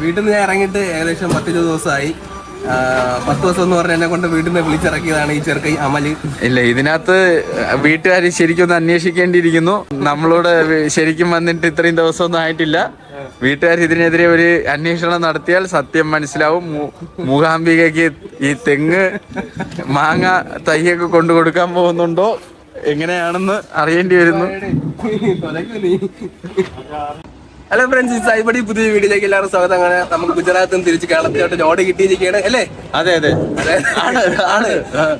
വീട്ടിൽ നിന്ന് ഞാൻ ഇറങ്ങിയിട്ട് ഏകദേശം പത്തിരുപത് ദിവസമായി. പത്ത് ദിവസം എന്ന് പറഞ്ഞ എന്നെ കൊണ്ട് വീട്ടിൽ നിന്ന് വിളിച്ചിറക്കിയതാണ് ഈ ചെറുക്കൈ അമൽ. ഇല്ല ഇതിനകത്ത് വീട്ടുകാർ ശരിക്കും ഒന്ന് അന്വേഷിക്കേണ്ടിയിരിക്കുന്നു. നമ്മളോട് ശരിക്കും വന്നിട്ട് ഇത്രയും ദിവസമൊന്നും ആയിട്ടില്ല. വീട്ടുകാർ ഇതിനെതിരെ ഒരു അന്വേഷണം നടത്തിയാൽ സത്യം മനസ്സിലാവും. മൂകാംബികയ്ക്ക് ഈ തെങ്ങ് മാങ്ങ തൈയൊക്കെ കൊണ്ടു കൊടുക്കാൻ പോകുന്നുണ്ടോ? എങ്ങനെയാണെന്ന് അറിയേണ്ടി വരുന്നു. ഹലോ ഫ്രണ്ട്സ് സൈബടി പുതിയ വീഡിയോയിലേക്ക് എല്ലാവരും സ്വാഗതം. അങ്ങനെ നമുക്ക് ഗുജറാത്തിൽ നിന്ന് തിരിച്ച് കേരളത്തിലോട്ട് ലോഡ് കിട്ടിയിരിക്കുകയാണ് അല്ലേ? അതെ അതെ. ആണ് ആണ്.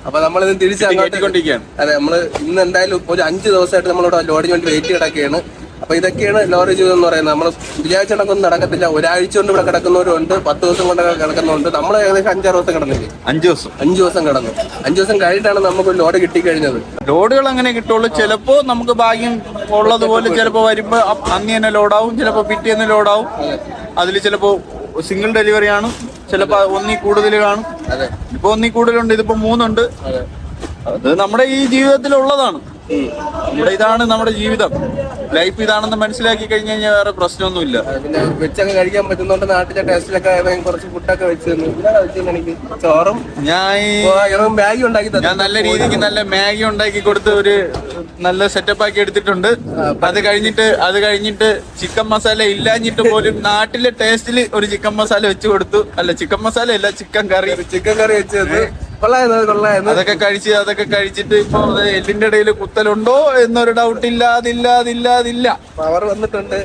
അപ്പൊ ഇന്ന് തിരിച്ച് അങ്ങോട്ട് കയറ്റിക്കൊണ്ടിരിക്കുകയാണ്. അതെ നമ്മൾ ഇന്ന് എന്തായാലും ഒരു അഞ്ച് ദിവസമായിട്ട് നമ്മളിവിടെ ലോഡിന് വേണ്ടി വെയിറ്റ് കിടക്കുകയാണ് അപ്പൊ ഇതൊക്കെയാണ് ലോറി ജീവിതം എന്ന് പറയുന്നത്. നമ്മൾ വിചാരിച്ച കണക്കൊന്നും നടക്കത്തില്ല. ഒരാഴ്ച കൊണ്ട് ഇവിടെ കിടക്കുന്നവരുണ്ട് പത്ത് ദിവസം കൊണ്ട് കിടക്കുന്നുണ്ട് നമ്മൾ ഏകദേശം അഞ്ചാറ് ദിവസം കിടന്നില്ലേ? അഞ്ചു ദിവസം. അഞ്ച് ദിവസം കിടന്നു. അഞ്ച് ദിവസം കഴിഞ്ഞിട്ടാണ് നമുക്ക് ഒരു ലോഡ് കിട്ടിക്കഴിഞ്ഞത്. ലോഡുകൾ അങ്ങനെ കിട്ടുള്ളൂ. ചിലപ്പോ നമുക്ക് ഭാഗ്യം ഉള്ളതുപോലെ ചിലപ്പോ വരുമ്പോ അന്ന് തന്നെ ലോഡാവും. ചിലപ്പോ പിറ്റേന്ന് ലോഡാവും. അതിൽ ചിലപ്പോ സിംഗിൾ ഡെലിവറി ആണ്. ചിലപ്പോ ഒന്നി കൂടുതൽ കാണും. അതെ. ഇപ്പൊ ഒന്നി കൂടുതലുണ്ട്. ഇതിപ്പോ മൂന്നുണ്ട്. അതെ. നമ്മുടെ ഈ ജീവിതത്തിലുള്ളതാണ്. ഇവിടെ നമ്മുടെ ഇതാണ് നമ്മുടെ ജീവിതം. ലൈഫ് ഇതാണെന്ന് മനസ്സിലാക്കി കഴിഞ്ഞു കഴിഞ്ഞാൽ വേറെ പ്രശ്നമൊന്നുമില്ല. ഇല്ല പിന്നെ വെച്ചൊക്കെ കഴിക്കാൻ പറ്റുന്നോണ്ട് നാട്ടിലെ ടേസ്റ്റിലൊക്കെ ഏതെങ്കിലും കുറച്ച് ഫുഡൊക്കെ വെച്ച് തന്നു. ഇതാണ് വെച്ചത് എനിക്ക് ചോറും ഞാൻ മാഗി ഉണ്ടാക്കി ഞാൻ നല്ല രീതിക്ക് നല്ല മാഗി ഉണ്ടാക്കി കൊടുത്ത് ഒരു നല്ല സെറ്റപ്പ് ആക്കി എടുത്തിട്ടുണ്ട്. അത് കഴിഞ്ഞിട്ട് അത് കഴിഞ്ഞിട്ട് ചിക്കൻ മസാല ഇല്ലാഞ്ഞിട്ട് പോലും നാട്ടിലെ ടേസ്റ്റിൽ ഒരു ചിക്കൻ മസാല വെച്ച് കൊടുത്തു. അല്ല ചിക്കൻ മസാല ഇല്ല ചിക്കൻ കറി ചിക്കൻ കറി വെച്ച് തന്നു. കൊള്ളായിരുന്നു കൊള്ളായിരുന്നു അതൊക്കെ കഴിച്ച് അതൊക്കെ കഴിച്ചിട്ട് ഇപ്പൊ എല്ലിന്റെ ഇടയിൽ കുത്തലുണ്ടോ എന്നൊരു ഡൗട്ട് ഇല്ലാതില്ലാതില്ലാതില്ല. അതില്ല അതില്ല അതില്ല പവർ വന്നിട്ടുണ്ട്.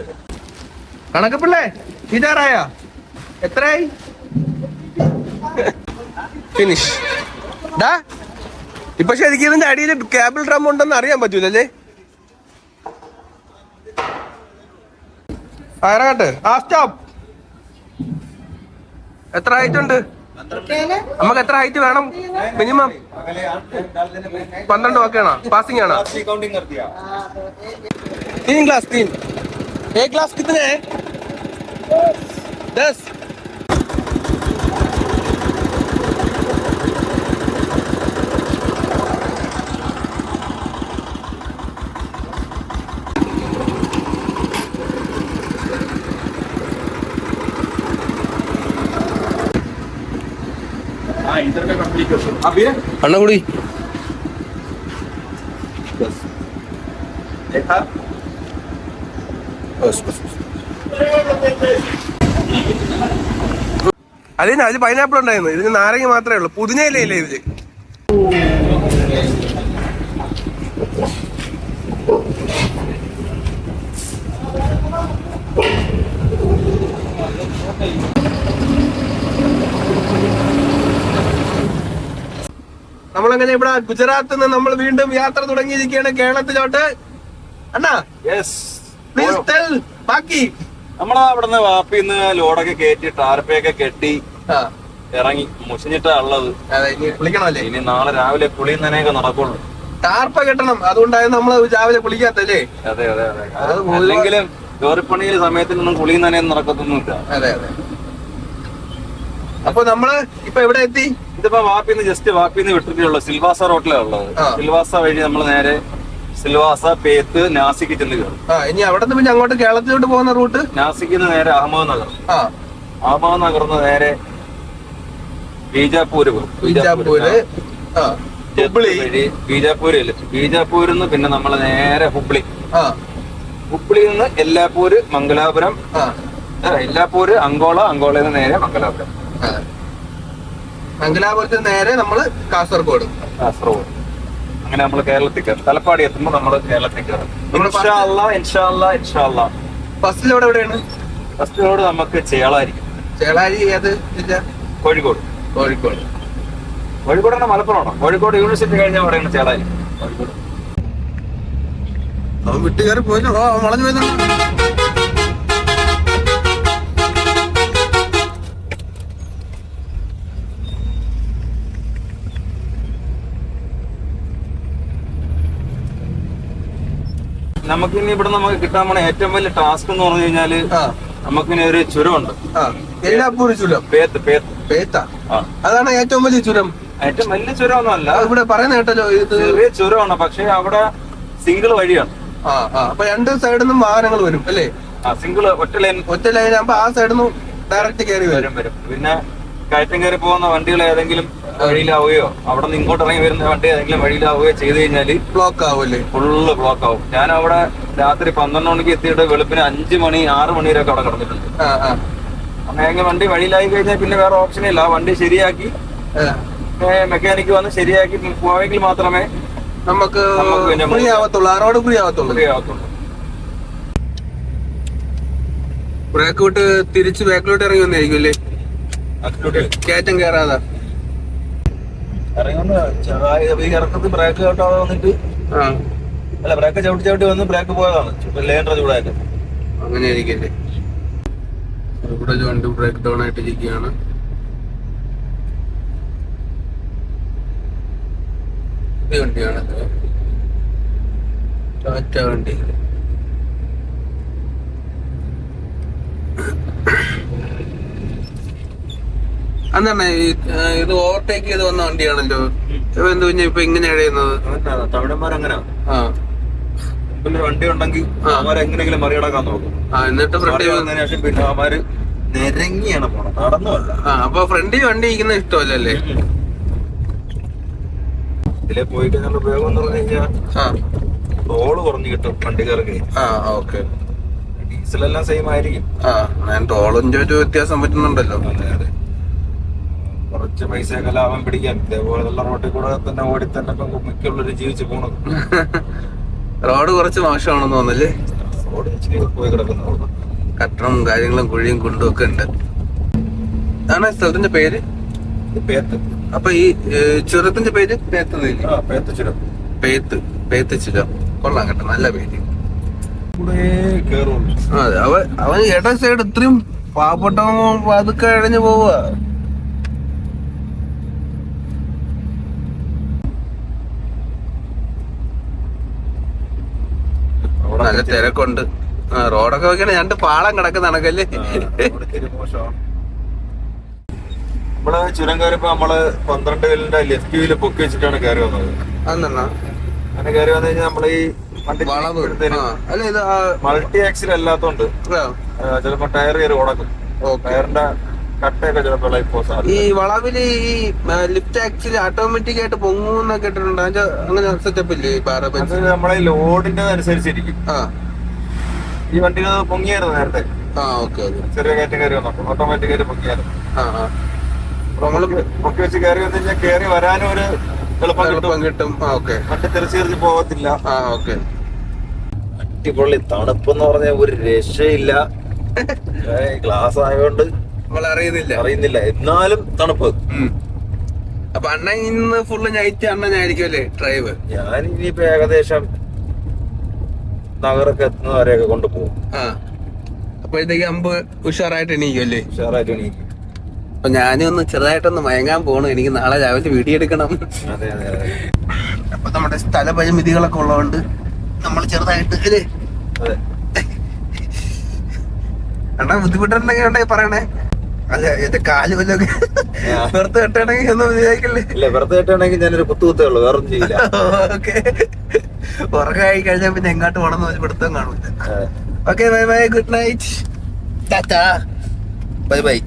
കണക്കപ്പിള്ളേ ഇതാറായ എത്രയായി? ഫിനിഷ് ഡാ ഇപ്പൊ ശരിക്കും ഇതിന്റെ അടിയിൽ കേബിൾ ഡ്രം ഉണ്ടെന്ന് അറിയാൻ പറ്റൂലല്ലേ? ആ, ഇറങ്ങട്ടെ ആ സ്റ്റോപ്പ് എത്ര ഉണ്ട് നമുക്ക് എത്ര ഹൈറ്റ് വേണം മിനിമം പന്ത്രണ്ട് ഓക്കെയാണോ പാസിംഗ് ആണോ तीन ग्लास तीन एक ग्लास कितने हैं दस അണ്ണ കൂടി. Oh, അതിന് അതിൽ പൈനാപ്പിൾ ഉണ്ടായിരുന്നു. ഇതിന് നാരങ്ങ മാത്രമേ ഉള്ളൂ. പുതിനയിലേ ഇല്ലേ ഇതിൽ? നമ്മളങ്ങനെ ഇവിടെ ഗുജറാത്തിൽ നിന്ന് നമ്മൾ വീണ്ടും യാത്ര തുടങ്ങിയിരിക്കുകയാണ് കേരളത്തിലോട്ട് അണ്ണാ പ്ലീസ് ടെൽ ബാക്കി. നമ്മളെ അവിടുന്ന് വാപ്പിന്ന് ലോഡൊക്കെ കയറ്റി ടാർപ്പയൊക്കെ കെട്ടി ഇറങ്ങി. മുഷിഞ്ഞിട്ടാ ഉള്ളത്. കുളിക്കണമല്ലേ? ഇനി നാളെ രാവിലെ കുളി നനയൊക്കെ നടക്കുള്ളൂ. ടാർപ്പ കെട്ടണം. അതുകൊണ്ടായിരുന്നു നമ്മൾ രാവിലെ കുളിക്കാത്തല്ലേ അതെ അതെ അതെ. അല്ലെങ്കിലും ജോലിപ്പണിയിലെ സമയത്തിനൊന്നും കുളി നനയും നടക്കത്തൊന്നുമില്ല. അതെ അതെ. അപ്പൊ നമ്മൾ ഇപ്പൊ എവിടെ എത്തി? ഇതിപ്പോ വാപ്പിന്ന് ജസ്റ്റ് വാപ്പിന്ന് വിട്ടിട്ടുള്ള സിൽവാസ റോട്ടിലാണ് ഉള്ളത്. സിൽവാസ വഴി നമ്മൾ നേരെ സിൽവാസ പേത്ത് നാസിക്ക് ചെന്ന് കയറും. ഇനി അവിടെ നിന്ന് പിന്നെ അങ്ങോട്ട് കേരളത്തിലോട്ട് പോകുന്ന റൂട്ട്? നാസിക്ക് നേരെ അഹമ്മദ് നഗർ. അഹമ്മദ് നഗർന്ന് നേരെ ബീജാപ്പൂര് പോകും ബീജാപ്പൂര്. ഹുബ്ലി വഴി ബീജാപ്പൂരിൽ ബീജാപൂരിൽ നിന്ന് പിന്നെ നമ്മൾ നേരെ ഹുബ്ലി ഹുബ്ലിയിൽ നിന്ന് എല്ലാപ്പൂര് മംഗലാപുരം. എല്ലാപ്പൂര് അങ്കോള അങ്കോളയിൽ നിന്ന് നേരെ മംഗലാപുരം. മംഗലാപുരത്ത് നേരെ നമ്മൾ കാസർഗോഡ്. കാസർഗോഡ്. അങ്ങനെ നമ്മൾ കേരളത്തിൽ കയറും. തലപ്പാടി എത്തുമ്പോൾ നമ്മൾ കേരളത്തിൽ കയറും. എവിടെയാണ്? ഫസ്റ്റ് നമുക്ക് ചേളായിരിക്കും ചേളാരി ഏത് ജില്ല? കോഴിക്കോട്. കോഴിക്കോട്. കോഴിക്കോടാണ് മലപ്പുറമാണോ? കോഴിക്കോട് യൂണിവേഴ്സിറ്റി കഴിഞ്ഞാൽ അവിടെയാണ് ചേളാരി. കോഴിക്കോട്. അവൻ വിട്ട് കയറി പോയില്ലോ. ഓ അവൻ വളഞ്ഞു പോയത് നമുക്കിനി ഇവിടെ നമുക്ക് കിട്ടാൻ പോണ ഏറ്റവും വലിയ ടാസ്ക് എന്ന് പറഞ്ഞു കഴിഞ്ഞാൽ നമുക്കിനി ഒരു ചുരമുണ്ട്. എഴുതാപ്പൂർ ചുരം. പേത്ത് പേത്ത്. പേത്ത. അതാണ് ഏറ്റവും വലിയ ചുരം. ഏറ്റവും വലിയ ചുരമൊന്നും അല്ല ഇവിടെ പറയുന്ന കേട്ടല്ലോ ഇത് ചെറിയ ചുരമാണ് പക്ഷെ അവിടെ സിംഗിൾ വഴിയാണ്. ആ ആ. അപ്പൊ രണ്ട് സൈഡിൽ നിന്നും വാഹനങ്ങൾ വരും അല്ലേ? സിംഗിൾ ഒറ്റ ലൈൻ ഒറ്റ ലൈൻ ആകുമ്പോ ആ സൈഡിൽ നിന്നും ഡയറക്റ്റ് കയറി വരും. വരും പിന്നെ കയറ്റം കയറി പോകുന്ന വണ്ടികൾ ഏതെങ്കിലും വഴിയിലാവുകയോ അവിടെ നിന്ന് ഇങ്ങോട്ട് ഇറങ്ങി വരുന്ന വണ്ടി ഏതെങ്കിലും വഴിയിലാവുകയോ ചെയ്ത് കഴിഞ്ഞാൽ ബ്ലോക്ക് ആവില്ലേ ഫുള്ള് ബ്ലോക്ക് ആവും ഞാൻ അവിടെ രാത്രി പന്ത്രണ്ട് മണിക്ക് എത്തിയിട്ട് വെളുപ്പിന് അഞ്ച് മണി ആറ് മണി വരെയൊക്കെ അവിടെ കിടന്നിട്ടുണ്ട്. ആ ആ. അങ്ങനെ വണ്ടി വഴിയിലായി കഴിഞ്ഞാൽ പിന്നെ വേറെ ഓപ്ഷൻ ഇല്ല. വണ്ടി ശരിയാക്കി മെക്കാനിക് മെക്കാനിക്ക് വന്ന് ശരിയാക്കി പോയെങ്കിൽ മാത്രമേ നമുക്ക് നമുക്ക് പിന്നെ ഫ്രീ ആവത്തുള്ളൂ. ആ ഫ്രീ ആവത്തുള്ളൂ. ഫ്രീ ആവത്തുള്ളൂ. ബ്രേക്ക് വിട്ട് തിരിച്ച് ബാക്കിലോട്ട് ഇറങ്ങി വന്നായിരിക്കും അല്ലേ? കയറ്റം കയറാതെ. ഇറങ്ങുന്ന ചെറുതായി ഇറക്കത്തിൽ ബ്രേക്ക് ചവിട്ടാതെ വന്നിട്ട് അല്ല ബ്രേക്ക് ചവിട്ടി ചവിട്ടി വന്ന് ബ്രേക്ക് പോയതാണ്. ലേറ്റർ ചൂടായിട്ട്. അങ്ങനെ ആയിരിക്കല്ലേ ഇവിടെ വണ്ടി ബ്രേക്ക് ഡൗൺ ആയിട്ട് ഇരിക്കുകയാണ്. വണ്ടിയാണ് ടാറ്റ വണ്ടി. ഈ ഇത് ഓവർടേക്ക് ചെയ്ത് വന്ന വണ്ടിയാണല്ലോ. എന്ത് പിന്നെ ഇപ്പൊ ഇങ്ങനെ ഇഴയുന്നത് തമിഴന്മാരങ്ങനെ ആ. മുമ്പിൽ വണ്ടി ഉണ്ടെങ്കിൽ എങ്ങനെയെങ്കിലും മറികടക്കാൻ നോക്കും. ആ എന്നിട്ട് ഫ്രണ്ട് ശേഷം പിന്നെ അവർ നിരങ്ങിയാണ് പോണത്. നടന്നുമല്ല. ആ അപ്പൊ ഫ്രണ്ടിൽ വണ്ടി ഇരിക്കുന്ന ഇഷ്ടമല്ലല്ലേ? ഇതിലെ പോയി കഴിഞ്ഞാൽ ഉപയോഗം എന്ന് പറഞ്ഞു കഴിഞ്ഞാൽ ആ. ടോൾ കുറഞ്ഞു കിട്ടും വണ്ടിക്കാർക്ക്. ആ ഓക്കെ. ഡീസലെല്ലാം സെയിം ആയിരിക്കും. ആ ഞാൻ ടോളും ഒരു വ്യത്യാസം പറ്റുന്നുണ്ടല്ലോ. അതെ അതെ. കുറച്ച് പൈസയൊക്കെ ലാഭം പിടിക്കാൻ. ഇതേപോലെയുള്ള റോട്ടിൽ കൂടെ തന്നെ ഓടി തന്നെ ഇപ്പം മിക്കുള്ളവര് ജീവിച്ചു പോണത്. റോഡ് കുറച്ച് മോശമാണെന്ന് തോന്നല്ലേ റോഡ് ഇച്ചിരി പോയി കിടക്കുന്നു. കട്ടറും കാര്യങ്ങളും കുഴിയും കുണ്ടും ഒക്കെ ഉണ്ട്. ആണ് സ്ഥലത്തിന്റെ പേര്? പേത്ത്. അപ്പൊ ഈ ചുരത്തിന്റെ പേര്? പേത്ത് പേത്ത് ചുരം. പേത്ത്. പേത്ത് ചുരം. കൊള്ളാം കേട്ടോ നല്ല പേര്. അതെ അവൻ ഇട സൈഡ് ഇത്രയും പാവപ്പെട്ടവൻ പതുക്കെ ഇഴഞ്ഞു പോവുക അവിടെ നല്ല തിരക്കുണ്ട്. റോഡൊക്കെ വെക്കണേ രണ്ട് പാളം കിടക്കുന്ന കണക്കല്ലേ. നമ്മൾ ചുരം കയറിയപ്പോ നമ്മൾ പന്ത്രണ്ട് കല്ലിന്റെ ലെഫ്റ്റ് വീൽ പൊക്കി വെച്ചിട്ടാണ് കയറി വന്നത്. അങ്ങനെ കയറി വന്നു കഴിഞ്ഞാൽ നമ്മൾ ഈ മൾട്ടി ആക്സിൽ അല്ലാത്തോണ്ട് ചിലപ്പോ ടയർ കയറി ഓക്കേ. ടയറിന്റെ കട്ടയൊക്കെ ഈ വളവിൽ ഈ ലിഫ്റ്റ് ആക്ച്വലി ഓട്ടോമാറ്റിക് ആയിട്ട് പൊങ്ങൂന്നൊക്കെ കേട്ടിട്ടുണ്ട് അതിന്റെ അങ്ങനെ സെറ്റപ്പ് ഇല്ലേ ഈ പാറ അത് നമ്മളെ ലോഡിന്റെ അനുസരിച്ചിരിക്കും ആ. ഈ വണ്ടിയിൽ അത് പൊങ്ങിയായിരുന്നു നേരത്തെ. ആ ഓക്കെ ഓക്കെ. ചെറിയ കാറ്റഗറി കയറി വന്നപ്പോ ഓട്ടോമാറ്റിക് ആയിട്ട് പൊങ്ങിയായിരുന്നു. ആ ആ. നമ്മൾ പൊക്കി വെച്ച് കയറി വന്നു കഴിഞ്ഞാൽ കയറി വരാനും ഒരു എളുപ്പം കിട്ടും. എളുപ്പം കിട്ടും. ആ ഓക്കെ. വണ്ടി തെറിച്ച് തെറിച്ച് പോകത്തില്ല. ആ ഓക്കെ. അടിപൊളി തണുപ്പെന്ന് പറഞ്ഞ ഒരു രക്ഷയില്ല. ഗ്ലാസ് ആയതുകൊണ്ട് നമ്മൾ അറിയുന്നില്ല. അറിയുന്നില്ല. എന്നാലും തണുപ്പ്. അപ്പൊ അണ്ണൻ ഇന്ന് ഫുള്ള് നൈറ്റ് അണ്ണനായിരിക്കും അല്ലേ ഡ്രൈവ് ഞാൻ ഇനിയിപ്പോ ഏകദേശം നഗറൊക്കെ എത്തുന്നവരെയൊക്കെ കൊണ്ടുപോകും ആ. അപ്പോഴത്തേക്ക് അമ്പ് ഉഷാറായിട്ട് എണീക്കും അല്ലേ? ഉഷാറായിട്ട് എണീക്കും. അപ്പൊ ഞാനൊന്ന് ചെറുതായിട്ടൊന്ന് മയങ്ങാൻ പോണു. എനിക്ക് നാളെ രാവിലെ വീഡിയോ എടുക്കണം. അതെ അതെ അതെ. അപ്പൊ നമ്മുടെ സ്ഥല പരിമിതികളൊക്കെ ഉള്ളതുകൊണ്ട് നമ്മൾ ചെറുതായിട്ട് അല്ലേ? അണ്ണാ ബുദ്ധിമുട്ടുണ്ടെങ്കിൽ ഉണ്ടെങ്കിൽ പറയണേ. അല്ല എന്റെ കാൽ വല്ലൊക്കെ. വെറുതെ കെട്ടണെങ്കിൽ ഒന്നും വിചാരിക്കല്ലേ? ഇല്ല വെറുതെ കെട്ടണെങ്കിൽ ഞാനൊരു കുത്തു കുത്തേ ഉള്ളൂ വേറെ ചെയ്യില്ല. ഓക്കെ. ഉറക്കമായി കഴിഞ്ഞാൽ പിന്നെ എങ്ങോട്ട് പോണെന്ന് വെച്ച് പിടുത്തം കാണൂല. Okay bye bye good night. Tata. Bye bye.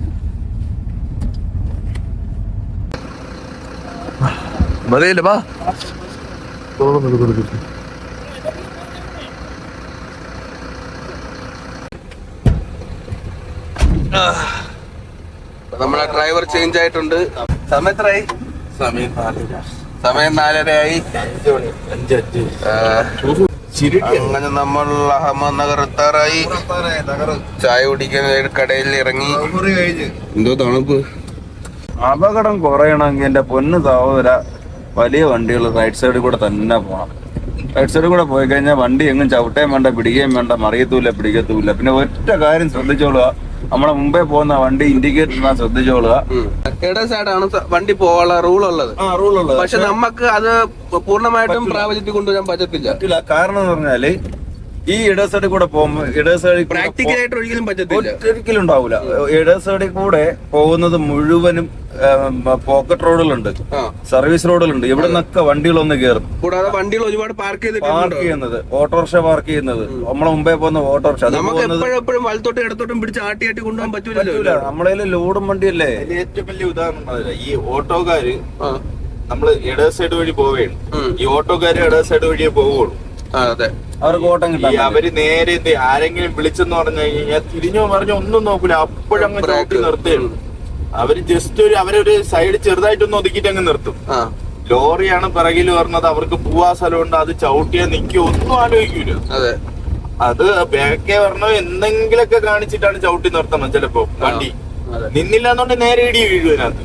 മതിയല്ലേ വാ നമ്മളെ ഡ്രൈവർ ചേഞ്ച് ആയിട്ടുണ്ട്. സമയം എത്രയായി? സമയം നാലര. സമയം നാലരയായി. അങ്ങനെ നമ്മൾ അഹമ്മദ് നഗർ എത്താറായി ചായ കുടിക്കാൻ ഒരു കടയിൽ ഇറങ്ങി. എന്തോ തണുപ്പ്. അപകടം കുറയണമെങ്കിൽ എന്റെ പൊന്ന് സഹോദര വലിയ വണ്ടികൾ റൈറ്റ് സൈഡിൽ കൂടെ തന്നെ പോകണം റൈറ്റ് സൈഡിൽ കൂടെ പോയി കഴിഞ്ഞാൽ വണ്ടി എങ്ങും ചവിട്ടേം വേണ്ട പിടിക്കുകയും വേണ്ട മറിയത്തൂല പിടിക്കത്തൂല. പിന്നെ ഒറ്റ കാര്യം ശ്രദ്ധിച്ചോളുക. നമ്മളെ മുമ്പേ പോകുന്ന വണ്ടി ഇൻഡിക്കേറ്റർ ശ്രദ്ധിച്ചോളുക. ഇട സൈഡാണ് വണ്ടി പോകാനുള്ള റൂൾ ഉള്ളത് ആ ഉള്ളത് പക്ഷെ നമുക്ക് അത് പൂർണമായിട്ടും പ്രാബല്യത്തിൽ കൊണ്ടുവരാൻ പറ്റത്തില്ല. കാരണം എന്ന് പറഞ്ഞാൽ ഈ ഇടത് സൈഡിൽ കൂടെ പോകുമ്പോൾ ഇടത് സൈഡിൽ കൂടെ പ്രാക്ടിക്കൽ ആയിട്ട് ഒരിക്കലും പറ്റത്തില്ല. ഒരിക്കലും ഉണ്ടാവില്ല ഇടത് സൈഡിൽ കൂടെ പോകുന്നത് മുഴുവനും പോക്കറ്റ് റോഡിലുണ്ട് സർവീസ് റോഡിലുണ്ട് ഇവിടെ നിന്നൊക്കെ വണ്ടികളൊന്ന് കയറും കൂടാതെ വണ്ടികൾ ഒരുപാട് പാർക്ക് ചെയ്തിട്ടുണ്ട്. പാർക്ക് ചെയ്യുന്നത്. ഓട്ടോറിക്ഷ പാർക്ക് ചെയ്യുന്നത്. നമ്മളെ മുമ്പേ പോകുന്ന ഓട്ടോറിക്ഷ. എപ്പോഴും വലത്തോട്ടും ഇടത്തോട്ടും പിടിച്ച് ആട്ടി ആട്ടി കൊണ്ടുപോകാൻ പറ്റൂല. നമ്മളെ ലോഡും വണ്ടിയല്ലേ? ഏറ്റവും വലിയ ഉദാഹരണം ഈ ഓട്ടോക്കാര് നമ്മൾ ഇടത് സൈഡ് വഴി പോവേണ്. ഈ ഓട്ടോക്കാര് ഇടത് സൈഡ് വഴിയേ പോവുള്ളൂ. അതെ. അവർക്ക് ഓട്ടം ഈ അവർ നേരെ എന്ത് ആരെങ്കിലും വിളിച്ചെന്ന് പറഞ്ഞു കഴിഞ്ഞാൽ തിരിഞ്ഞോ പറഞ്ഞോ ഒന്നും നോക്കൂല. അപ്പോഴങ്ങ് ചവിട്ടി നിർത്തുകയുള്ളൂ അവർ ജസ്റ്റ് ഒരു അവരൊരു സൈഡ് ചെറുതായിട്ടൊന്ന് ഒതുക്കിട്ട് അങ്ങ് നിർത്തും. ലോറിയാണ് പിറകിൽ പറഞ്ഞത്. അവർക്ക് പോവാ സ്ഥലമുണ്ട് അത് ചവിട്ടിയാ നിക്കോ ഒന്നും ആലോചിക്കൂല. അതെ. അത് ബാക്കേ പറഞ്ഞോ എന്തെങ്കിലൊക്കെ കാണിച്ചിട്ടാണ് ചവിട്ടി നിർത്തണം ചിലപ്പോ വണ്ടി. നിന്നില്ല എന്നുണ്ടെങ്കിൽ നേരെ ഇടി വീഴും അതിനകത്ത്.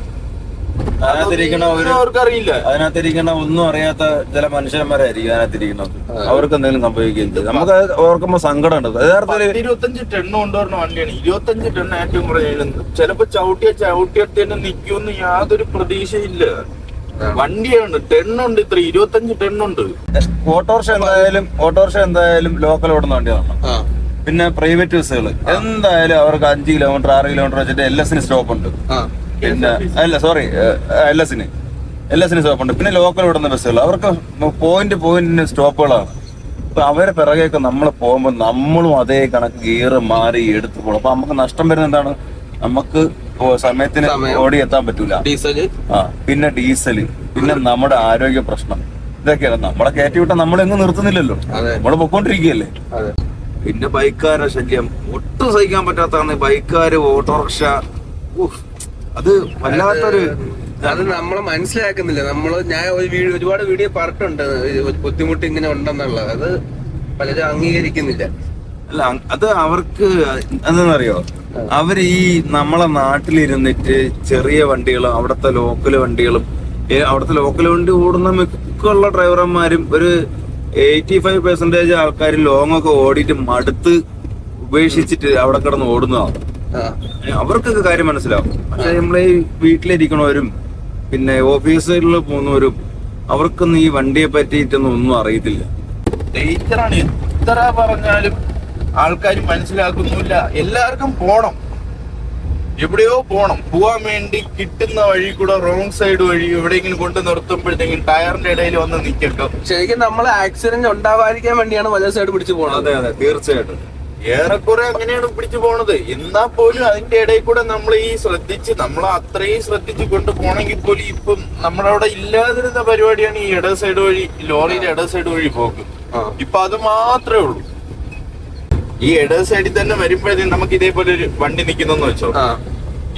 അതിനകത്തിരിക്കണ ഒരു അതൊന്നും അവർക്കറിയില്ല അതിനകത്തിരിക്കണ ഒന്നും അറിയാത്ത ചില മനുഷ്യന്മാരായിരിക്കും അതിനകത്തിരിക്കുന്നത്. അവർക്ക് എന്തെങ്കിലും സംഭവിക്കുകയും ചെയ്യും. നമുക്ക് ഓർക്കുമ്പോ സങ്കടം ഉണ്ട്. യഥാർത്ഥത്തിൽ ഇരുപത്തഞ്ച് ടണ്ണ് കൊണ്ടുവരുന്ന വണ്ടിയാണ്. ഇരുപത്തഞ്ച് ടണ്ണ് ഏറ്റവും കുറഞ്ഞ ചിലപ്പോ ചവിട്ടിയ ചവിട്ടിയടുത്ത് തന്നെ നിക്കുമെന്ന് യാതൊരു പ്രതീക്ഷയില്ല. വണ്ടിയാണ്. ടെണ്ണുണ്ട് ഇത്ര. ഇരുപത്തഞ്ച് ടെണ്ണുണ്ട്. ഓട്ടോറിക്ഷ എന്തായാലും ഓട്ടോറിക്ഷ എന്തായാലും ലോക്കൽ ഓടുന്ന വണ്ടിയാണ് പിന്നെ പ്രൈവറ്റ് ബസ്സുകൾ എന്തായാലും അവർക്ക് അഞ്ച് കിലോമീറ്റർ ആറ് കിലോമീറ്റർ വെച്ചിട്ട് എൽ എസിന് സ്റ്റോപ്പ് ഉണ്ട്. പിന്നെ അല്ല സോറി എൽ എസിന് എൽ എസിന് സ്റ്റോപ്പുണ്ട് പിന്നെ ലോക്കൽ വിടുന്ന ബസ്സുകൾ അവർക്ക് പോയിന്റ് പോയിന്റിന് സ്റ്റോപ്പുകളാണ് അപ്പൊ അവരെ പിറകെയൊക്കെ നമ്മൾ പോകുമ്പോൾ നമ്മളും അതേ കണക്ക് ഗിയർ മാറി എടുത്തു പോകണം അപ്പൊ നമുക്ക് നഷ്ടം വരുന്ന എന്താണ്? നമുക്ക് സമയത്തിന് ഓടി എത്താൻ പറ്റൂല. ഡീസൽ? ആ പിന്നെ ഡീസൽ. പിന്നെ നമ്മുടെ ആരോഗ്യ പ്രശ്നം. ഇതൊക്കെയാണ്. നമ്മളെ കയറ്റി വിട്ടാൽ നമ്മളെങ്ങും നിർത്തുന്നില്ലല്ലോ. നമ്മൾ പൊക്കോണ്ടിരിക്കുകയല്ലേ? പിന്നെ ബൈക്കാരുടെ ശല്യം. ഒട്ടും സഹിക്കാൻ പറ്റാത്തതാണ് ബൈക്കാര് ഓട്ടോറിക്ഷ. അത് വല്ലാത്തൊരു അത് നമ്മളെ മനസ്സിലാക്കുന്നില്ല. നമ്മൾ ഞാൻ ഒരു വീഡിയോ ഒരുപാട് വീഡിയോ പറഞ്ഞിട്ടുണ്ട്. ബുദ്ധിമുട്ട് ഇങ്ങനെ ഉണ്ടെന്നുള്ളത്. അത് പലരും അംഗീകരിക്കുന്നില്ല. അല്ല അത് അവർക്ക് എന്തെന്നറിയോ? അവർ ഈ നമ്മളെ നാട്ടിലിരുന്നിട്ട് ചെറിയ വണ്ടികളും അവിടുത്തെ ലോക്കൽ വണ്ടികളും അവിടുത്തെ ലോക്കൽ വണ്ടി ഓടുന്ന മിക്കുള്ള ഡ്രൈവർമാരും ഒരു എയ്റ്റി ഫൈവ് പെർസെന്റേജ് ആൾക്കാർ ലോങ്ങൊക്കെ ഒക്കെ ഓടിയിട്ട് മടുത്ത് ഉപേക്ഷിച്ചിട്ട് അവിടെ കിടന്ന് ഓടുന്നതാണ് അവർക്കൊക്കെ കാര്യം മനസ്സിലാവും. പക്ഷെ നമ്മളെ ഈ വീട്ടിലിരിക്കണവരും പിന്നെ ഓഫീസുകളിൽ പോകുന്നവരും അവർക്കൊന്നും ഈ വണ്ടിയെ പറ്റിയിട്ടൊന്നും ഒന്നും അറിയത്തില്ല. ഡേഞ്ചറാണ് എത്ര പറഞ്ഞാലും ആൾക്കാർ മനസ്സിലാക്കുന്നില്ല എല്ലാവർക്കും പോണം. എവിടെയോ പോണം. പോവാൻ വേണ്ടി കിട്ടുന്ന വഴി കൂടെ റോങ് സൈഡ് വഴി എവിടെയെങ്കിലും കൊണ്ട് നിർത്തുമ്പോഴത്തേക്കും ടയറിന്റെ ഇടയിൽ വന്ന് നിൽക്കട്ടോ ശരിക്കും നമ്മൾ ആക്സിഡന്റ് ഉണ്ടാവാതിരിക്കാൻ വേണ്ടിയാണ് വലിയ സൈഡ് പിടിച്ചു പോണത്. അതെ അതെ. തീർച്ചയായിട്ടും. ഏറെക്കുറെ അങ്ങനെയാണ് പിടിച്ചു പോണത്. എന്നാ പോലും അതിന്റെ ഇടയിൽ കൂടെ നമ്മൾ ഈ ശ്രദ്ധിച്ച് നമ്മൾ അത്രയും ശ്രദ്ധിച്ച് കൊണ്ടുപോകണമെങ്കിൽ പോലും ഇപ്പം നമ്മളവിടെ ഇല്ലാതിരുന്ന പരിപാടിയാണ് ഈ ഇട സൈഡ് വഴി ലോറിയുടെ ഇട സൈഡ് വഴി പോക്ക്. ഇപ്പൊ അത് മാത്രമേ ഉള്ളൂ. ഈ ഇട സൈഡിൽ തന്നെ വരുമ്പോഴത്തേക്കും നമുക്ക് ഇതേപോലെ ഒരു വണ്ടി നിൽക്കുന്നെന്ന് വെച്ചോ.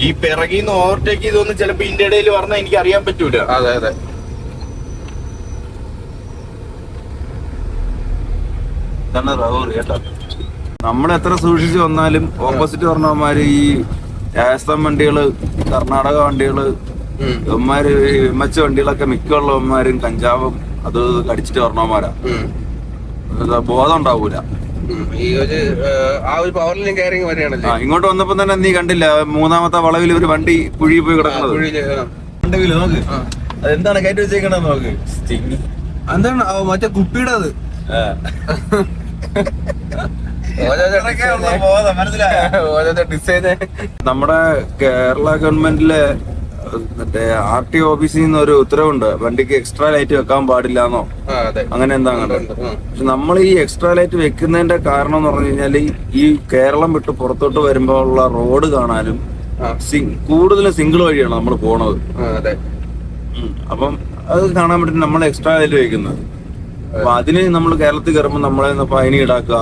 ഈ പിറകിൽ നിന്ന് ഓവർടേക്ക് ചെയ്തൊന്നും ചിലപ്പോ ഇന്റെ ഇടയിൽ പറഞ്ഞാൽ എനിക്ക് അറിയാൻ പറ്റൂല. അതെ അതെ. തന്നെ റവർ കേട്ടോ. നമ്മൾ എത്ര സൂക്ഷിച്ചു വന്നാലും ഓപ്പോസിറ്റ് പറഞ്ഞവന്മാര് ഈ രാജസ്ഥാൻ വണ്ടികൾ കർണാടക വണ്ടികൾ. ഇവന്മാര് വണ്ടികളൊക്കെ വിമച്ച വണ്ടികളൊക്കെ മിക്കുള്ളവന്മാരും കഞ്ചാവും അത് കടിച്ചിട്ട് പറഞ്ഞവന്മാരാ. ബോധം ഉണ്ടാവൂല. ഇങ്ങോട്ട് വന്നപ്പോ തന്നെ നീ കണ്ടില്ല മൂന്നാമത്തെ വളവിൽ ഒരു വണ്ടി കുഴി പോയി കിടക്കുന്നത്. എന്താണ്. നോക്ക്. അതെന്താണ് കയറ്റി വെച്ചേക്കണെന്ന് നോക്ക്. എന്താണ് മറ്റേ കുപ്പിയുടെ അത്. നമ്മുടെ കേരള ഗവൺമെന്റിലെ മറ്റേ ആർ ടി ഓഫീസിൽ നിന്ന് ഒരു ഉത്തരവുണ്ട്. വണ്ടിക്ക് എക്സ്ട്രാ ലൈറ്റ് വെക്കാൻ പാടില്ല എന്നോ അതെ. അങ്ങനെ എന്താ ഉണ്ട്. പക്ഷെ നമ്മൾ ഈ എക്സ്ട്രാ ലൈറ്റ് വെക്കുന്നതിന്റെ കാരണം എന്ന് പറഞ്ഞു കഴിഞ്ഞാൽ ഈ കേരളം വിട്ട് പുറത്തോട്ട് വരുമ്പോൾ ഉള്ള റോഡ് കാണാനും കൂടുതലും സിംഗിൾ വഴിയാണ് നമ്മൾ പോണത്. അപ്പം അത് കാണാൻ പറ്റും നമ്മൾ എക്സ്ട്രാ ലൈറ്റ് വെക്കുന്നത്. അപ്പൊ അതിന് നമ്മൾ കേരളത്തിൽ കയറുമ്പോൾ നമ്മളെ ഫൈൻ ഈടാക്കുക.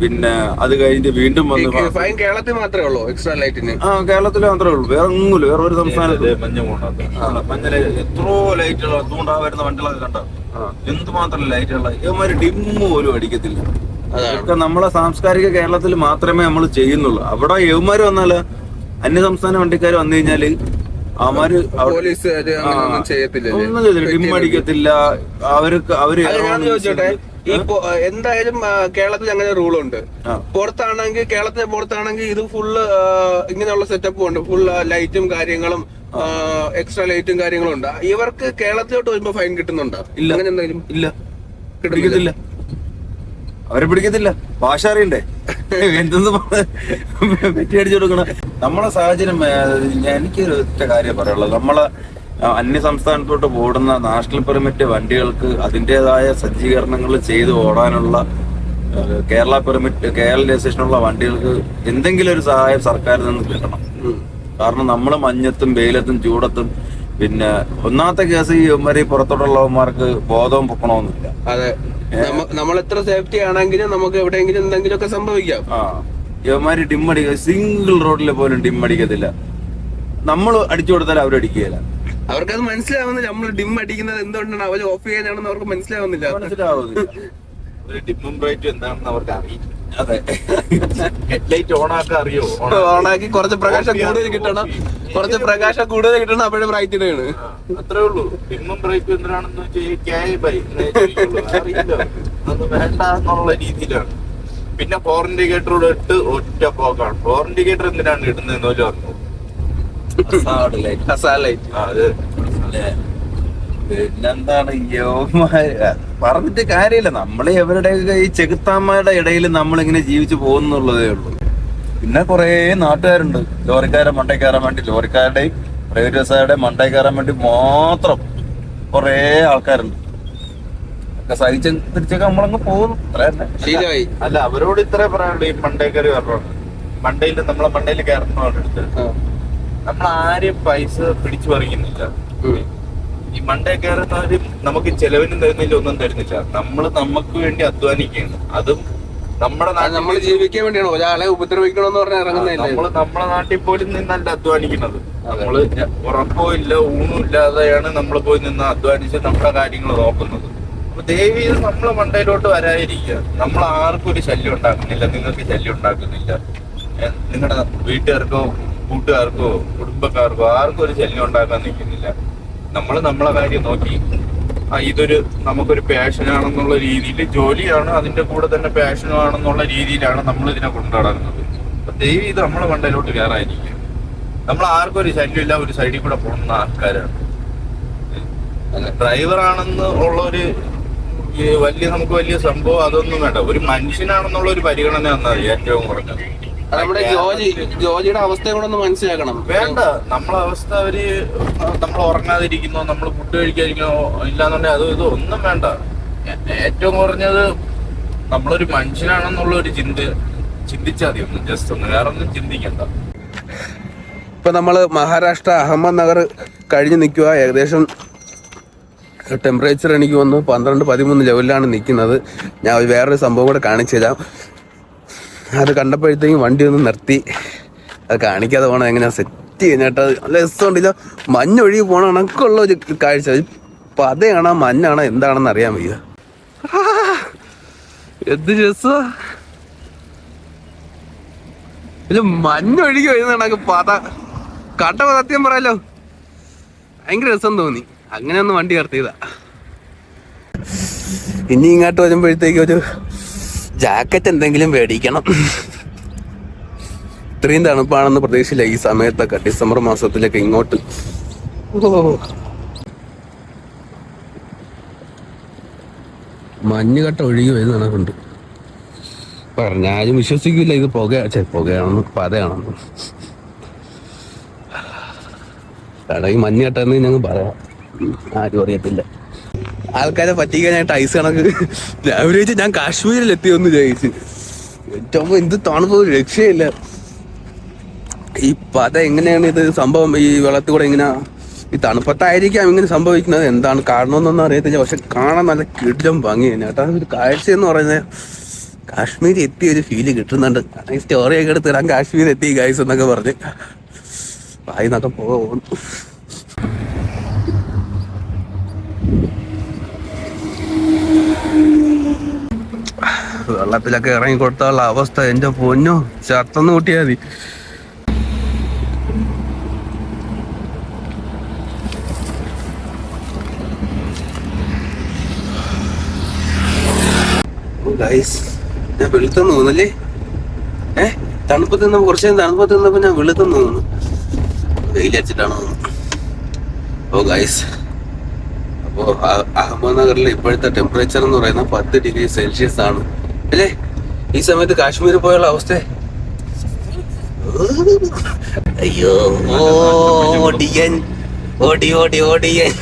പിന്നെ അത് കഴിഞ്ഞിട്ട് വീണ്ടും വന്ന് ഫൈൻ കേരളത്തിൽ മാത്രമേ ഉള്ളൂ എക്സ്ട്രാ ലൈറ്റിന് ആ കേരളത്തിൽ മാത്രമേ ഉള്ളൂ. വേറെ ഒന്നുമില്ല. വേറെ ഒരു സംസ്ഥാനത്ത് മഞ്ഞ മഞ്ഞ എത്രയോ ലൈറ്റുകൾ അതുകൊണ്ടാ വരുന്ന വണ്ടികളൊക്കെ കണ്ട? എന്തുമാത്രം ലൈറ്റുകളാണ് ഇവന്മാര് ഡിമ്മ് പോലും അടിക്കത്തില്ല. അതൊക്കെ നമ്മളെ സാംസ്കാരിക കേരളത്തിൽ മാത്രമേ നമ്മൾ ചെയ്യുന്നുള്ളൂ. അവിടെ യവന്മാർ വന്നാൽ അന്യ സംസ്ഥാന വണ്ടിക്കാർ വന്നു കഴിഞ്ഞാൽ അവർ ഒന്നും ചെയ്തില്ല ഡിമ്മടിക്കത്തില്ല അവർക്ക് അവർ ചോദിച്ചോട്ടെ? ഈ എന്തായാലും കേരളത്തിൽ അങ്ങനെ റൂൾ ഉണ്ട് പുറത്താണെങ്കിൽ കേരളത്തിന് പുറത്താണെങ്കിൽ ഇത് ഫുള്ള് ഇങ്ങനെയുള്ള സെറ്റപ്പും ഉണ്ട്. ഫുൾ ലൈറ്റും കാര്യങ്ങളും എക്സ്ട്രാ ലൈറ്റും കാര്യങ്ങളും ഉണ്ട്. ഇവർക്ക് കേരളത്തിലോട്ട് വരുമ്പോ ഫൈൻ കിട്ടുന്നുണ്ടോ? ഇല്ല. അങ്ങനെ എന്തെങ്കിലും? ഇല്ല. കിട്ടുന്നില്ല. അവരെ പിടിക്കത്തില്ല. ഭാഷ അറിയണ്ടേ? എന്തെന്ന് പെറ്റി അടിച്ചു കൊടുക്കണം. നമ്മളെ സാഹചര്യം എനിക്ക് ഒറ്റ കാര്യം പറയുള്ളൂ നമ്മളെ അന്യ സംസ്ഥാനത്തോട്ട് ഓടുന്ന നാഷണൽ പെർമിറ്റ് വണ്ടികൾക്ക് അതിന്റെതായ സജ്ജീകരണങ്ങൾ ചെയ്ത് ഓടാനുള്ള കേരള പെർമിറ്റ് കേരള രജിസ്ട്രേഷനുള്ള വണ്ടികൾക്ക് എന്തെങ്കിലും ഒരു സഹായം സർക്കാരിൽ നിന്ന് കിട്ടണം. കാരണം നമ്മൾ മഞ്ഞത്തും വെയിലത്തും ചൂടത്തും പിന്നെ ഒന്നാമത്തെ കേസ് ഈ ഇവന്മാര് പുറത്തോട്ടുള്ളവന്മാർക്ക് ബോധവും പൊക്കണമെന്നില്ല അതെ. നമ്മളെത്ര നമ്മൾ എത്ര സേഫ്റ്റി ആണെങ്കിലും നമുക്ക് എവിടെയെങ്കിലും എന്തെങ്കിലുമൊക്കെ സംഭവിക്കാം. ആ. യവന്മാര് ഡിമ്മടിക്ക സിംഗിൾ റോഡിൽ പോലും ഡിമ്മടിക്കത്തില്ല. നമ്മൾ അടിച്ചു കൊടുത്താൽ അവരടിക്കുകയില്ല. അവർക്കത് മനസ്സിലാവുന്നില്ല. നമ്മൾ ഡിം അടിക്കുന്നത് എന്തുകൊണ്ടാണ്? അവർ ഓഫ് ചെയ്യാനാണെന്ന് അവർക്ക് മനസ്സിലാവുന്നില്ല. ഒരു ഡിമ്മും ബ്രൈറ്റും എന്താണെന്ന് അവർക്ക് അറിയില്ല അതെ. ഹെഡ്ലൈറ്റ് ഓൺ ആക്കാൻ അറിയോ? ഓണാക്കി കുറച്ച് പ്രകാശം കൂടുതൽ കിട്ടണം. കുറച്ച് പ്രകാശം കൂടുതൽ കിട്ടണം അപ്പോഴേ ബ്രൈറ്റ് ഇടുകയാണ്. അത്രേ ഉള്ളൂ. ഡിമ്മും ബ്രൈറ്റും എന്തിനാണെന്ന് വെച്ചാൽ അത് വേണ്ട എന്നുള്ള രീതിയിലാണ്. പിന്നെ ഫോർ ഇൻഡിക്കേറ്ററോട് ഇട്ട് ഒറ്റ പോക്കാണ്. ഫോർ ഇൻഡിക്കേറ്റർ എന്തിനാണ് ഇടുന്നതെന്ന് അത് പിന്നെന്താണ്? പറഞ്ഞിട്ട് കാര്യമില്ല. നമ്മളെ എവരുടെയൊക്കെ ഈ ചെകുത്താന്മാരുടെ ഇടയിൽ നമ്മളിങ്ങനെ ജീവിച്ചു പോകുന്നുള്ളതേ ഉള്ളൂ. പിന്നെ കുറേ നാട്ടുകാരുണ്ട്. ലോറിക്കാരെ മണ്ടയിൽ കയറാൻ വേണ്ടി ലോറിക്കാരുടെയും പ്രൈവറ്റ് ബസ്സുകാരുടെ മണ്ടയിൽ കയറാൻ വേണ്ടി മാത്രം കുറേ ആൾക്കാരുണ്ട്. ഒക്കെ സഹിച്ച് തിരിച്ചൊക്കെ നമ്മളങ്ങ് പോകുന്നു. അത്ര തന്നെ. അല്ല അവരോട് ഇത്ര പറയാനുള്ളൂ ഈ മണ്ടയിൽ കയറി വരണോ മണ്ടയിൽ നമ്മളെ മണ്ടയിൽ കയറണോണ്ട് എടുത്ത് നമ്മൾ ആരെയും പൈസ പിടിച്ചു പറിക്കുന്നില്ല ഈ മണ്ടേ കയറുന്നവര് നമുക്ക് ചെലവിനും തരുന്നില്ല ഒന്നും തരുന്നില്ല. നമ്മൾ നമുക്ക് വേണ്ടി അധ്വാനിക്കുകയാണ്. അതും നമ്മുടെ നമ്മൾ ജീവിക്കാൻ വേണ്ടിയാണ്. ഒരാളെ ഉപദ്രവിക്കണമെന്ന് പറഞ്ഞാൽ ഇറങ്ങുന്നില്ല നമ്മൾ നമ്മളെ നാട്ടിൽ പോലും നിന്നല്ല അധ്വാനിക്കുന്നത്. നമ്മൾ ഉറപ്പോ ഇല്ല ഊണും ഇല്ലാതെയാണ് നമ്മൾ പോയി നിന്ന് അധ്വാനിച്ച് നമ്മുടെ കാര്യങ്ങൾ നോക്കുന്നത്. അപ്പൊ ദേവി ഇത് നമ്മളെ മണ്ടയിലോട്ട് വരാതിരിക്കുക. നമ്മൾ ആർക്കും ഒരു ശല്യം ഉണ്ടാക്കുന്നില്ല. നിങ്ങൾക്ക് ശല്യം ഉണ്ടാക്കുന്നില്ല. നിങ്ങളുടെ വീട്ടുകാർക്കോ കൂട്ടുകാർക്കോ കുടുംബക്കാർക്കോ ആർക്കും ഒരു ശല്യം ഉണ്ടാക്കാൻ നിൽക്കുന്നില്ല. നമ്മൾ നമ്മളെ കാര്യം നോക്കി. ആ ഇതൊരു നമുക്കൊരു പാഷനാണെന്നുള്ള രീതിയിൽ ജോലിയാണ് അതിന്റെ കൂടെ തന്നെ പാഷനും ആണെന്നുള്ള രീതിയിലാണ് നമ്മൾ ഇതിനെ കൊണ്ടു നടക്കുന്നത് അപ്പൊ ദൈവം ഇത് നമ്മളെ മണ്ടയിലോട്ട് കയറായിരിക്കും നമ്മൾ ആർക്കും ഒരു ഇല്ല ഒരു സൈഡിൽ കൂടെ പോകുന്ന ആൾക്കാരാണ്. ഡ്രൈവർ ആണെന്ന് ഉള്ള ഒരു വലിയ നമുക്ക് വലിയ സംഭവം അതൊന്നും വേണ്ട. ഒരു മനുഷ്യനാണെന്നുള്ള ഒരു പരിഗണന എന്നാണ് ഏറ്റവും കുറഞ്ഞത്. നമ്മുടെ ജോലി ജോലിയുടെ അവസ്ഥയും കൂടെ ഒന്ന് മനസ്സിലാക്കണം. വേണ്ട. നമ്മളെ അവസ്ഥ അവർ നമ്മൾ ഉറങ്ങാതിരിക്കുന്നോ നമ്മൾ ഫുഡ് കഴിക്കാതിരിക്കണോ ഇല്ലാന്നുണ്ടെങ്കിൽ അത് ഇത് ഒന്നും വേണ്ട. ഏറ്റവും കുറഞ്ഞത് നമ്മളൊരു മനുഷ്യനാണെന്നുള്ള ഒരു ചിന്ത ചിന്തിച്ചാൽ മതി. ഒന്ന് ജസ്റ്റ് ഒന്ന് വേറെ ഒന്നും ചിന്തിക്കണ്ട. ഇപ്പൊ നമ്മൾ മഹാരാഷ്ട്ര അഹമ്മദ് നഗർ കഴിഞ്ഞ് നിൽക്കുക ഏകദേശം ടെമ്പറേച്ചർ എനിക്ക് വന്നു പന്ത്രണ്ട് പതിമൂന്ന് ലെവലിലാണ് നിൽക്കുന്നത്. ഞാൻ വേറൊരു സംഭവം കൂടെ കാണിച്ചു തരാം. അത് കണ്ടപ്പോഴത്തേക്കും വണ്ടി ഒന്ന് നിർത്തി. അത് കാണിക്കാതെ പോകണം എങ്ങനെയാ സെറ്റ് ചെയ്യുന്നിട്ട് നല്ല രസമുണ്ടല്ലോ. മഞ്ഞൊഴുകി പോണ കണക്കുള്ള ഒരു കാഴ്ച. പതയാണോ മഞ്ഞാണോ എന്താണെന്ന് അറിയാൻ വയ്യ. എന്ത് രസാ. ഇത് മഞ്ഞൊഴുകി വരുന്ന കണക്ക് പത. കട്ട സത്യം പറയാലോ ഭയങ്കര രസം തോന്നി. അങ്ങനെ ഒന്ന് വണ്ടി കടത്തിയതാ ഇനി ഇങ്ങോട്ട് വരുമ്പോഴത്തേക്ക് ഒരു ജാക്കറ്റ് എന്തെങ്കിലും മേടിക്കണം. ഇത്രയും തണുപ്പാണെന്ന് പ്രതീക്ഷയില്ല. ഈ സമയത്തൊക്കെ ഡിസംബർ മാസത്തിലൊക്കെ ഇങ്ങോട്ട്. മഞ്ഞുകട്ട ഒഴുകി വരുന്ന കണക്കുണ്ട് പറഞ്ഞാലും വിശ്വസിക്കില്ല. ഇത് പുക പുകയാണെന്ന് പതയാണെന്ന്. കടയിൽ മഞ്ഞ് എന്ന് ഞങ്ങൾ പറയാം. ആരും അറിയത്തില്ല. ആൾക്കാരെ പറ്റിക്കാൻ ഞാൻ ടൈസ് കണക്ക് രാവിലെ ഞാൻ കാശ്മീരിൽ എത്തിയൊന്ന് ജയിച്ച്. ഏറ്റവും എന്ത് തണുപ്പ് രക്ഷയില്ല. ഈ പത എങ്ങനെയാണ് ഇത് സംഭവം? ഈ വെള്ളത്തിൽ കൂടെ ഇങ്ങനെ ഈ തണുപ്പത്തായിരിക്കാം ഇങ്ങനെ സംഭവിക്കുന്നത്. എന്താണ് കാരണമെന്നൊന്നും അറിയത്തില്ല. പക്ഷെ കാണാൻ നല്ല കിടിലം ഭംഗിയാണ്. കേട്ടോ ഒരു കാഴ്ച എന്ന് പറയുന്നത് കാശ്മീർ എത്തി ഒരു ഫീൽ കിട്ടുന്നുണ്ട്. ഈ സ്റ്റോറിയൊക്കെ എടുത്ത് തരാൻ കാശ്മീർ എത്തി ഗൈസ് എന്നൊക്കെ പറഞ്ഞ്. വായി നിന്നൊക്കെ പോകുന്നു വെള്ളത്തിലൊക്കെ ഇറങ്ങി കൊടുത്താലുള്ള അവസ്ഥ എന്റെ പൊന്നോ ചത്തൊന്ന് കൂട്ടിയാ മതി. ഞാൻ വെളുത്തെന്ന് തോന്നല്ലേ ഏ തണുപ്പ് തിന്നപ്പോ കുറച്ച് തണുപ്പ് തിന്നപ്പോ ഞാൻ വെളുത്തെന്ന് തോന്നുന്നു. വെയിലടിച്ചിട്ടാണോ ഓ ഗൈസ് അപ്പോ അഹമ്മദ് നഗറിലെ ഇപ്പോഴത്തെ ടെമ്പറേച്ചർ എന്ന് പറയുന്നത് പത്ത് ഡിഗ്രി സെൽഷ്യസ് ആണ്. അല്ലേ? ഈ സമയത്ത് കാശ്മീർ പോയുള്ള അവസ്ഥ. അയ്യോ ഓടിയൻ ഓടി ഓടി ഓടിയൻ.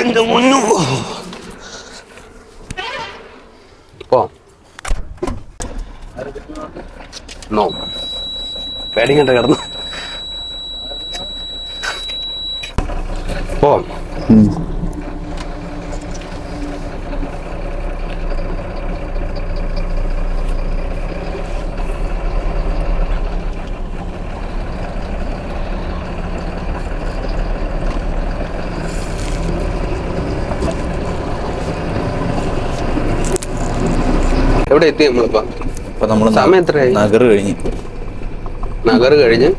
എന്റെ മുന്നു? പോ. നോ കിടന്നു. എവിടെ എത്തി നമ്മളിപ്പോ നമ്മൾ സമയം എത്രയായി? നഗർ കഴിഞ്ഞ്. നഗർ കഴിഞ്ഞ്?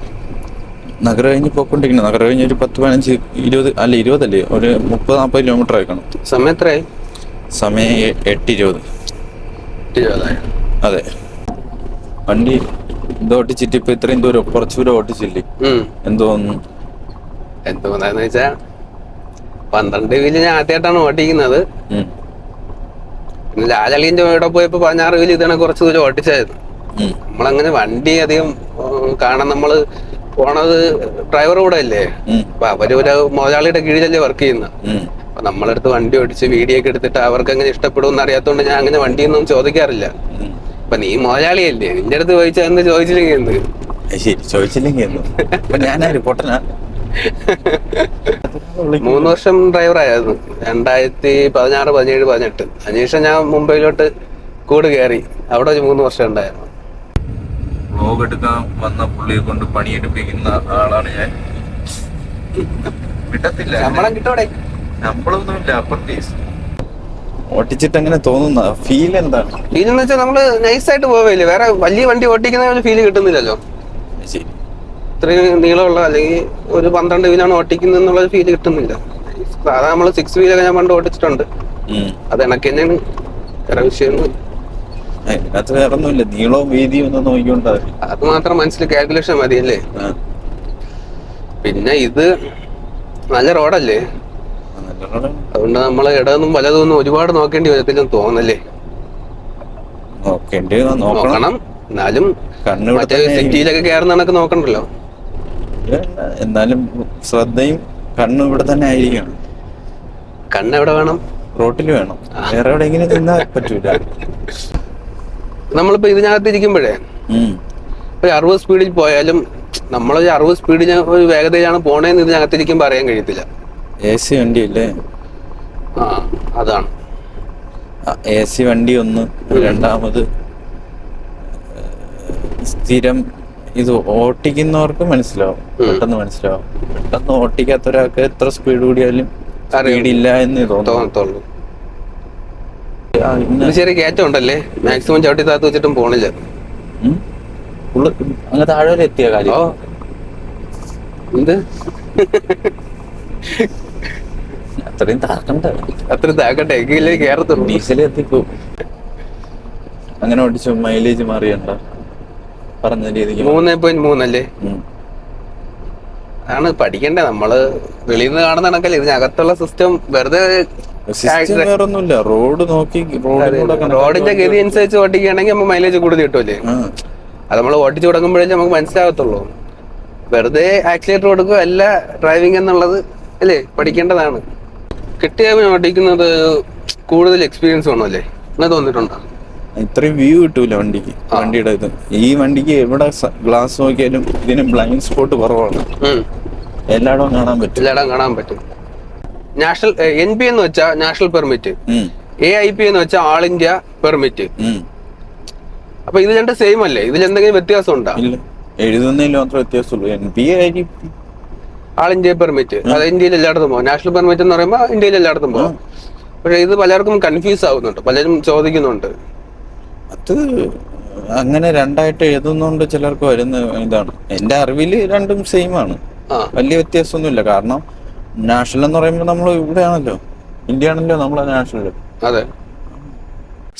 നഗർ കഴിഞ്ഞ് പോയിക്കൊണ്ടിരിക്കുന്നു. നഗർ കഴിഞ്ഞ് ഒരു പത്ത് പതിനഞ്ച് ഇരുപത് അല്ല ഇരുപതല്ലേ? ഒരു മുപ്പത് നാൽപ്പത് കിലോമീറ്റർ ആയിക്കണം. സമയം എത്രയായി? സമയം എട്ട് ഇരുപത്. അതെ. വണ്ടി ഇത് ഓട്ടിച്ചിട്ട് ഇപ്പൊ ഇത്രയും ദൂരം കുറച്ചു ദൂരം ഓട്ടിച്ചില്ലേ? ഉം. എന്തോ തോന്നുന്നു എന്തുകൊണ്ടാന്ന് വെച്ചാ പന്ത്രണ്ട് വീൽ ഞാൻ ആദ്യമായിട്ടാണ് ഓട്ടിക്കുന്നത് ലാലളിന്റെ ഇവിടെ പോയപ്പോ പതിനാറ് വീൽ ഇതാണ് കുറച്ച് ദൂരം ഓട്ടിച്ചായിരുന്നു. നമ്മളങ്ങനെ വണ്ടി അധികം കാണാൻ നമ്മൾ പോണത് ഡ്രൈവർ കൂടെ അല്ലേ. അപ്പൊ അവർ ഒരു മുതലാളിയുടെ കീഴിലല്ലേ വർക്ക് ചെയ്യുന്നത് ഉം. അപ്പൊ നമ്മളടുത്ത് വണ്ടി ഓടിച്ച് വീഡിയോ ഒക്കെ എടുത്തിട്ട് അവർക്ക് എങ്ങനെ ഇഷ്ടപ്പെടുമെന്ന് അറിയാത്തോണ്ട് ഞാൻ അങ്ങനെ വണ്ടിയൊന്നും ചോദിക്കാറില്ല. അപ്പൊ നീ മുതലാളിയല്ലേ നിന്റെ അടുത്ത് ചോദിച്ചാന്ന് ചോദിച്ചില്ലെങ്കിൽ എന്ത് ശരി ചോദിച്ചില്ലെങ്കിൽ ഞാൻ പൊട്ടനാ മൂന്ന് വർഷം ഡ്രൈവർ ആയിരുന്നു രണ്ടായിരത്തി പതിനാറ് പതിനേഴ് പതിനെട്ട്. അതിനുശേഷം ഞാൻ മുംബൈയിലോട്ട് കൂട് കയറി. അവിടെ ഒരു മൂന്ന് വർഷം ഉണ്ടായിരുന്നു. വ്ലോഗ് എടുക്കാൻ വന്ന പുള്ളിയെ കൊണ്ട് പണിയെടുപ്പിക്കുന്ന ആളാണ് ഞാൻ. കിട്ടത്തില്ല ശമ്പളം കിട്ടോടെ? ശമ്പളമൊന്നുമില്ല അപ്പർട്ടീസ് ഓട്ടിച്ചിട്ട് അങ്ങനെ തോന്നുന്ന? ഫീൽ എന്താണ്? ഫീൽ എന്ന് വെച്ചാൽ നമ്മൾ നൈസായിട്ട് പോവില്ലേ? വേറെ വലിയ വണ്ടി ഓട്ടിക്കുന്ന ഒരു ഫീൽ കിട്ടുന്നില്ലല്ലോ. ശരി. ഇത്രയും നീളമുള്ള അല്ലെങ്കിൽ ഒരു പന്ത്രണ്ട് വീലാണ് ഓട്ടിക്കുന്നത് എന്നുള്ള ഫീൽ കിട്ടുന്നില്ല. സാധാരണ നമ്മൾ സിക്സ് വീലൊക്കെ ഞാൻ പണ്ട് ഓടിച്ചിട്ടുണ്ട്. അത് കണക്ക് തന്നെയാണ് വേറെ വിഷയമൊന്നും അതിനകത്ത് വേറെ നീളവും വീതിയും ഒന്നും നോക്കിക്കൊണ്ടാ അത് മാത്രം മനസ്സിൽ കാൽക്കുലേഷൻ മതിയല്ലേ? അല്ലേ പിന്നെ ഇത് നല്ല റോഡല്ലേ? അതുകൊണ്ട് നമ്മൾ ഇടതൊന്നും വലതൊന്നും ഒരുപാട് നോക്കേണ്ടി വരത്തില്ലെന്ന് തോന്നല്ലേ നോക്കേണ്ടി നോക്കണം. എന്നാലും മറ്റേ സിറ്റിയിലൊക്കെ കയറുന്ന കണക്ക് നോക്കണ്ടല്ലോ. എന്നാലും ശ്രദ്ധയും കണ്ണും ഇവിടെ തന്നെ ആയിരിക്കണം. കണ്ണ് എവിടെ വേണം? റോട്ടിൽ വേണം. വേറെ എവിടെയെങ്കിലും നിന്നാ പറ്റൂല. നമ്മളിപ്പോ ഇതിനകത്ത് ഇരിക്കുമ്പോഴേ. ഒരു അറുപത് സ്പീഡിൽ പോയാലും നമ്മളൊരു അറുപത് സ്പീഡിൽ ഒരു വേഗതയിലാണ് പോണേന്ന് ഇതിനകത്ത് ഇരിക്കുമ്പോൾ അറിയാൻ കഴിയത്തില്ല. എ സി വണ്ടി അല്ലേ ആ അതാണ്. എ സി വണ്ടി ഒന്ന് രണ്ടാമത് സ്ഥിരം ഇത് ഓട്ടിക്കുന്നവർക്ക് മനസ്സിലാവും. പെട്ടെന്ന് മനസ്സിലാവും. പെട്ടെന്ന് ഓട്ടിക്കാത്ത ഒരാൾക്ക് എത്ര സ്പീഡ് കൂടിയാലും സ്പീഡില്ല എന്ന് തോന്നുന്നു ചെറിയ കയറ്റം ഉണ്ടല്ലേ? മാക്സിമം ചവിട്ടി താത്ത് വെച്ചിട്ടും പോണില്ല. അങ്ങ് താഴെ വരെ എത്തിയ കാര്യം? എന്ത്? അത്രയും താക്കണ്ട അത്രയും താക്കട്ടെ എങ്കിലേ കയറത്തുള്ളൂ ഡീസൽ എത്തിക്കോ. അങ്ങനെ ഓടിച്ചു മൈലേജ് മാറിയണ്ട പറഞ്ഞ രീതിക്ക് മൂന്ന് പോയിന്റ് മൂന്നല്ലേ. ആണ് പഠിക്കണ്ടേ നമ്മൾ വെളിയിൽ നിന്ന് കാണുന്ന കണക്കല്ലേ ഇതിനകത്തുള്ള സിസ്റ്റം വെറുതെ വേറൊന്നുമില്ല. റോഡ് നോക്കി റോഡിന്റെ ഗതി അനുസരിച്ച് ഓടിക്കുകയാണെങ്കിൽ നമുക്ക് മൈലേജ് കൂടുതൽ കിട്ടൂലേ അത് നമ്മൾ ഓടിച്ചു തുടങ്ങുമ്പോഴേ നമുക്ക് മനസ്സിലാകത്തുള്ളൂ. വെറുതെ ആക്സിലേറ്റർ കൊടുക്കുക അല്ല ഡ്രൈവിംഗ് എന്നുള്ളത് അല്ലേ പഠിക്കേണ്ടതാണ്. കിട്ടിയാൽ ഓടിക്കുന്നത് കൂടുതൽ എക്സ്പീരിയൻസ് വേണമല്ലേ? എന്നാ തോന്നിയിട്ടുണ്ടോ? ഇത്രയും വ്യൂ കിട്ടൂല വണ്ടിക്ക്. വണ്ടിയുടെ ഇത്. ഈ വണ്ടിക്ക് എവിടെ ഗ്ലാസ് നോക്കിയാലും ഇതിന് ബ്ലൈൻഡ് സ്പോട്ട് കുറവാണ്. എല്ലായിടവും കാണാൻ പറ്റും. എല്ലായിടം കാണാൻ പറ്റും. നാഷണൽ എൻ പി എന്ന് വെച്ചാൽ national permit A I P എന്ന് വെച്ചാൽ ആൾ ഇന്ത്യ പെർമിറ്റ്. അപ്പൊ ഇത് രണ്ട് സെയിം അല്ലേ? ഇതിൽ എന്തെങ്കിലും വ്യത്യാസം ഉണ്ടോ ഇല്ല. എഴുതുന്നതിൽ മാത്രമേ വ്യത്യാസമുള്ളൂ. എൻ പി ആയിരിക്കും ആൾ ഇന്ത്യ പെർമിറ്റ് അത് ഇന്ത്യയിൽ എല്ലായിടത്തും പോകും നാഷണൽ പെർമിറ്റ് എന്ന് പറയുമ്പോൾ ഇന്ത്യയിൽ എല്ലായിടത്തും പോകും പക്ഷെ ഇത് പലർക്കും കൺഫ്യൂസ് ആവുന്നുണ്ട്. പലരും ചോദിക്കുന്നുണ്ട്. അത് അങ്ങനെ രണ്ടായിട്ട് എഴുതുന്നോണ്ട് ചിലർക്ക് വരുന്ന ഇതാണ്. എന്റെ അറിവിൽ രണ്ടും സെയിം ആണ്. വലിയ വ്യത്യാസമൊന്നുമില്ല. കാരണം നാഷണൽ എന്ന് പറയുമ്പോൾ നമ്മൾ ഇവിടെയാണല്ലോ. ഇന്ത്യ ആണല്ലോ നമ്മളെ നാഷണൽ അതെ.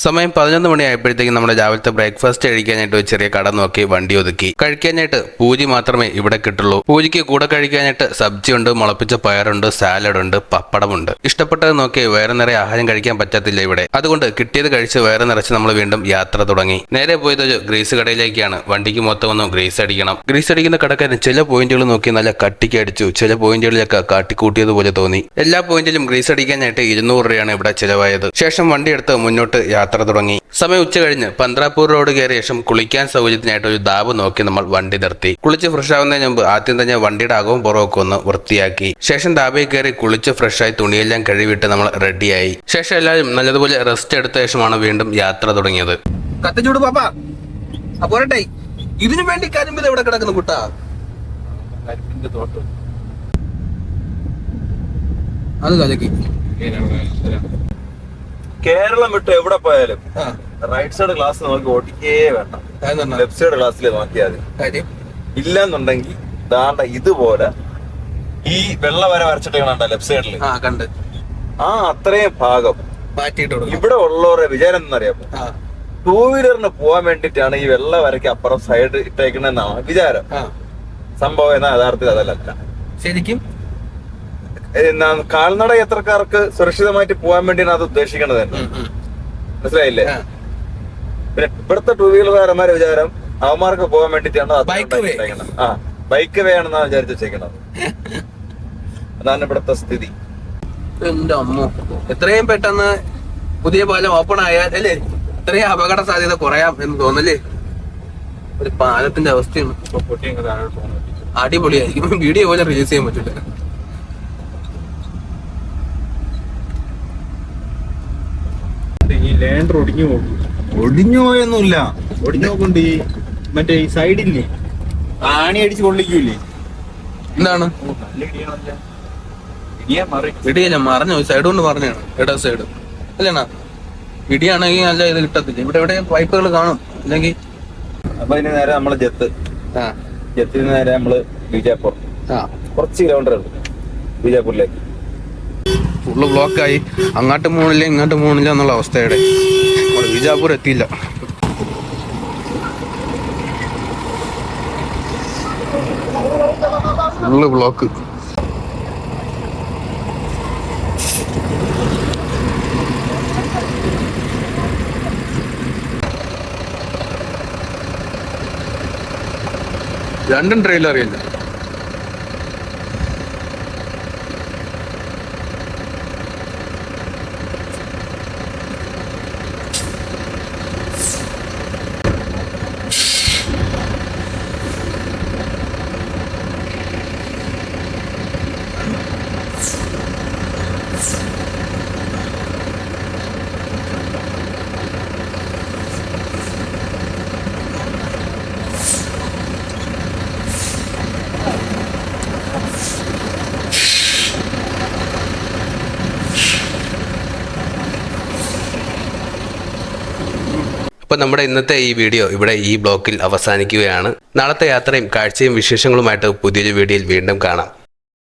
സമയം പതിനൊന്ന് മണിയായപ്പോഴത്തേക്കും നമ്മുടെ രാവിലത്തെ ബ്രേക്ക്ഫാസ്റ്റ് കഴിക്കാനായിട്ട് ഒരു ചെറിയ കട നോക്കി വണ്ടി ഒതുക്കി. കഴിക്കാനായിട്ട് പൂജി മാത്രമേ ഇവിടെ കിട്ടുള്ളൂ. പൂജിക്ക് കൂടെ കഴിക്കാനായിട്ട് സബ്ജിയുണ്ട് മുളപ്പിച്ച പയറുണ്ട് സാലഡ് ഉണ്ട് പപ്പടമുണ്ട്. ഇഷ്ടപ്പെട്ടത് നോക്കി വേറെ നിറയെ ആഹാരം കഴിക്കാൻ പറ്റത്തില്ല ഇവിടെ. അതുകൊണ്ട് കിട്ടിയത് കഴിച്ച് വേറെ നിറച്ച് നമ്മൾ വീണ്ടും യാത്ര തുടങ്ങി. നേരെ പോയത് ഒരു ഗ്രീസ് കടയിലേക്കാണ്. വണ്ടിക്ക് മൊത്തം ഒന്ന് ഗ്രീസ് അടിക്കണം. ഗ്രീസ് അടിക്കുന്ന കടക്കാരൻ ചില പോയിന്റുകൾ നോക്കി നല്ല കട്ടിക്ക് അടിച്ചു. ചില പോയിന്റുകളിലൊക്കെ കാട്ടിക്കൂട്ടിയതുപോലെ തോന്നി. എല്ലാ പോയിന്റിലും ഗ്രീസ് അടിക്കാനായിട്ട് ഇരുന്നൂറ് രൂപയാണ് ഇവിടെ ചിലവായത്. ശേഷം വണ്ടി എടുത്ത് മുന്നോട്ട് തുടങ്ങി. സമയം ഉച്ച കഴിഞ്ഞ് പന്ത്രാപ്പൂർ റോഡ് കയറിയ ശേഷം കുളിക്കാൻ സൗകര്യത്തിനായിട്ട് ഒരു ദാബ് നോക്കി നമ്മൾ വണ്ടി നിർത്തി. കുളിച്ച് ഫ്രഷ് ആവുന്നതിന് മുമ്പ് ആദ്യം തന്നെ വണ്ടിയുടെ അകവും പുറമൊക്കെ ഒന്ന് വൃത്തിയാക്കി. ശേഷം ദാബയിൽ കയറി കുളിച്ച് ഫ്രഷായി തുണിയെല്ലാം കഴുകിയിട്ട് നമ്മൾ റെഡിയായി ശേഷം എല്ലാവരും നല്ലതുപോലെ റെസ്റ്റ് എടുത്ത ശേഷമാണ് വീണ്ടും യാത്ര തുടങ്ങിയത്. കത്തിച്ചൂട് പാപ്പ. പോരട്ടെ. ഇതിനു വേണ്ടി കരിമ്പിൽ എവിടെ കിടക്കുന്നു കുട്ടാ? കരിമ്പിന്റെ തോട്ടം. അത് കലക്കി. കേരളം വിട്ട് എവിടെ പോയാലും റൈറ്റ് സൈഡ് ഗ്ലാസ് നമുക്ക് ഓടിക്കേ വേണ്ട. ലെഫ്റ്റ് സൈഡ് ഗ്ലാസ്സിൽ നോക്കിയാൽ മതി. ഇല്ലെന്നുണ്ടെങ്കിൽ ദാണ്ട ഇതുപോലെ ഈ വെള്ള വര വരച്ചിട്ടേക്കണ ലെഫ്റ്റ് സൈഡിൽ ആ കണ്ട്. ആ അത്രയും ഭാഗം. മാറ്റിയിട്ട് ഇവിടെ ഉള്ളവരുടെ വിചാരം എന്നറിയാമോ ടൂ വീലറിന് പോകാൻ വേണ്ടിട്ടാണ് ഈ വെള്ള വരയ്ക്ക് അപ്പുറം സൈഡ് ഇട്ടേക്കണെന്നാണ് വിചാരം. സംഭവം എന്നാ യഥാർത്ഥത്തിൽ അതല്ല. ശരിക്കും കാൽനട യാത്രക്കാർക്ക് സുരക്ഷിതമായിട്ട് പോകാൻ വേണ്ടിയാണ് അത് ഉദ്ദേശിക്കുന്നത് തന്നെ. മനസ്സിലായില്ലേ. പിന്നെ ഇവിടുത്തെ ടൂ വീലർകാരന്മാരെ വിചാരം അവന്മാർക്ക് പോകാൻ Bike way. ആ ബൈക്ക് വേ ആണെന്നാണ് വിചാരിച്ചു വെച്ചേക്കണത്. അതാണ് ഇവിടുത്തെ സ്ഥിതി. എന്റെ അമ്മ. എത്രയും പെട്ടെന്ന് പുതിയ പാലം ഓപ്പൺ ആയാൽ അല്ലേ? ഇത്രയും അപകട സാധ്യത കുറയാം എന്ന് തോന്നല്ലേ? ഒരു പാലത്തിന്റെ അവസ്ഥയാണ്. അടിപൊളിയായിരിക്കും. വീഡിയോ പോലെ റിലീസ് ചെയ്യാൻ പറ്റില്ല ഈ ലാൻഡർ ഒടിഞ്ഞു പോകും. ഒടിഞ്ഞു പോയൊന്നുമില്ല. ഒടിഞ്ഞു നോക്കുന്നുണ്ട് ഈ മറ്റേ ഈ സൈഡില്ലേ? ആണി അടിച്ച് കൊള്ളിക്കൂലേ എന്താണ്? ഇടിയല്ല മറിഞ്ഞു സൈഡ് കൊണ്ട് പറഞ്ഞാണ് ഇട സൈഡ്. അല്ലേണ ഇടിയാണെങ്കിൽ നല്ല ഇത് കിട്ടത്തില്ല ഇവിടെ ഇവിടെ പൈപ്പുകൾ കാണും. അല്ലെങ്കിൽ അപ്പൊ അതിന് നേരെ നമ്മൾ ജത്ത്. ജത്തിന് നേരെ നമ്മൾ ബിജാപ്പൂർ. ആ. കുറച്ച് കിലോമീറ്റർ ഉണ്ട് ബീജാപ്പൂരിലേക്ക്. ഫുള്ള് ബ്ലോക്കായി. അങ്ങോട്ട് പോകണില്ല ഇങ്ങോട്ട് പോകണില്ല എന്നുള്ള അവസ്ഥയുടെ. ബിജാപൂർ എത്തിയില്ല. Full block. രണ്ടും ട്രെയിലർ നമ്മുടെ ഇന്നത്തെ ഈ വീഡിയോ ഇവിടെ ഈ ബ്ലോക്കിൽ അവസാനിക്കുകയാണ്. നാളത്തെ യാത്രയും കാഴ്ചയും വിശേഷങ്ങളുമായിട്ട് പുതിയൊരു വീഡിയോയിൽ വീണ്ടും കാണാം.